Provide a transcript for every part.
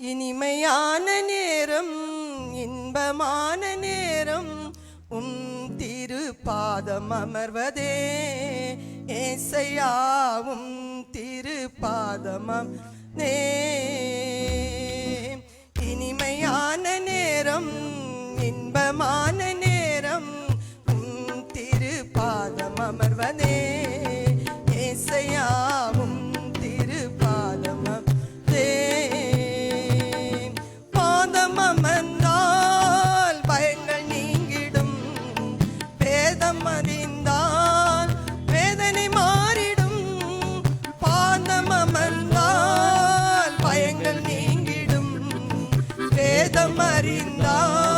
இனிமையான நேரம் இன்பமான நேரம் உம் திரு பாதம் அமர்வதே. ஏசையாவும் திரு நே da Marinal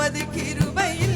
uma de.